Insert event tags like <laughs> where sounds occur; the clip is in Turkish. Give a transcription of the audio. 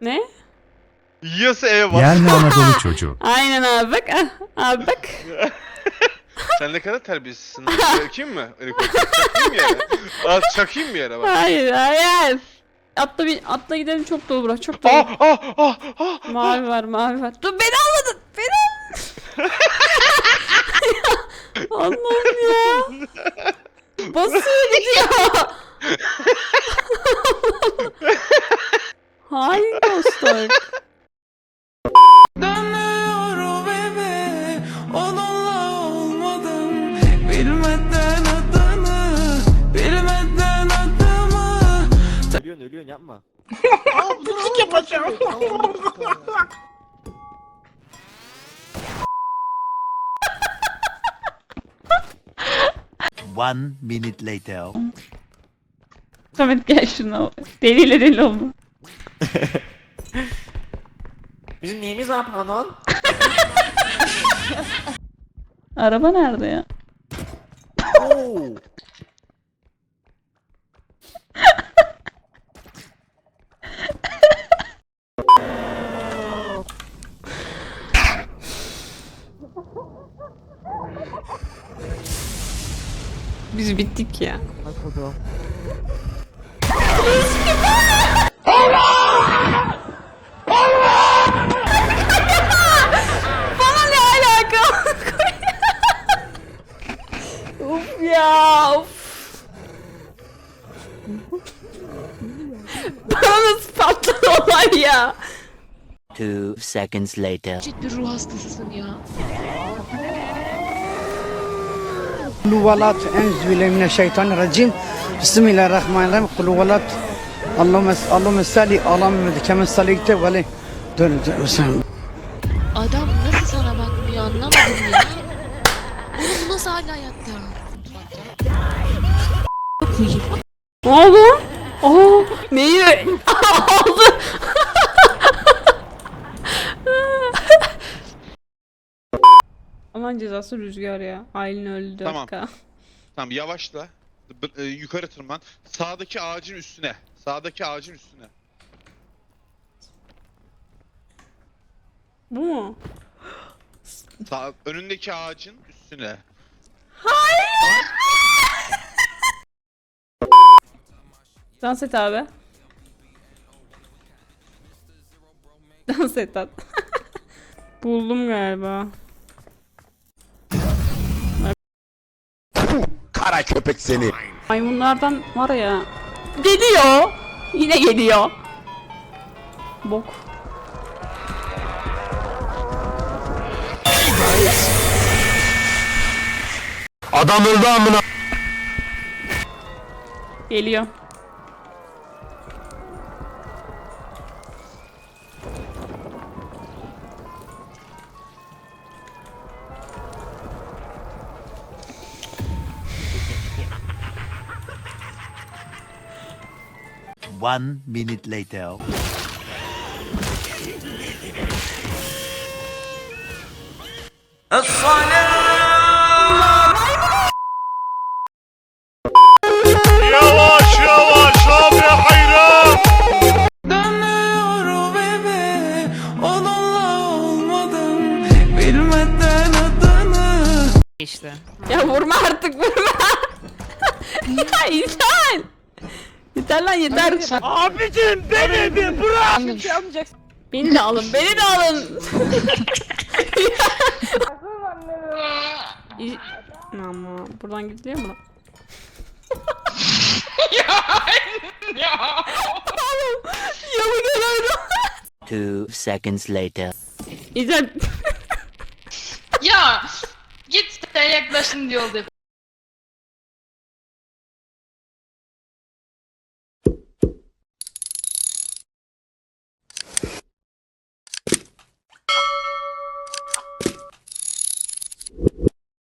Ne? Yiyorsa eve bas. Yer mi Anadolu çocuğu? <laughs> Aynen abi bak. ah, Abi bak. <laughs> Sen ne kadar terbiyesizsin. Çakayım mı? Çakayım mı yere? Aa, çakayım mı yere bak? Hayır hayır. Atla bir atla gidelim çok dolu bura çok dolu. Ah ah ah ah. Mavi var mavi var. Dur beni almadın. Beni al- <laughs> Allah'ım ya. Basıyor gidiyor. Hain dostlar. Dönüyorum eve Onunla olmadım Bilmeden adını Bilmeden adımı Ölüyorsun ölüyorsun yapma. One minute later. Samet gel şuna. Deliyle deli olma. <laughs> Bizim neyimiz var pardon? Araba nerede ya? Oo. Biz bittik ya. Bak <laughs> var ya. Two seconds later. Ciddi ruh hastasısın ya. Kuluvalat enzümineşşeytanirracim. Bismillahirrahmanirrahim. Kuluvalat. Allahümme Allahümme salli Allahümme kemen salikte ve. Dön. Adam nasıl sana bakmıyor anlamadım ya. Oğlum nasıl hala hayatta? Oğlum. Oo, neyi? Aldı. <laughs> Aman cezası rüzgar ya. Aylin öldü. Tamam. Tamam. Tamam yavaşla. B- e, yukarı tırman. Sağdaki ağacın üstüne. Sağdaki ağacın üstüne. Bu mu? Sağ, önündeki ağacın üstüne. Dans et abi. <laughs> Dans et at. <laughs> Buldum galiba. Kara köpek seni. Maymunlardan var ya. Geliyor. Yine geliyor. Bok. Adam öldü amına. Geliyor. One minute later. Yavaş yavaş abi hayran. Dönüyorum eve Onunla olmadım Bilmeden adını Ya vurma artık vurma. <laughs> ya İlhan. Yeter lan yeter. Abicim beni bir bırak. Beni de alın beni de alın. <laughs> İ- Ama buradan gidiliyor mu? ya ya. Yalı geliyorum. Two seconds later. İzler. Ya git sen yaklaşın diye oldu.